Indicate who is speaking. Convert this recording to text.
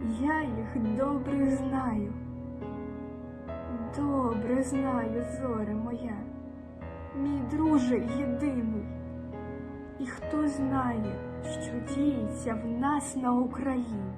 Speaker 1: я їх добре знаю, добре знаю, зоре моя, мій друже єдиний, і хто знає, що діється в нас на Україні.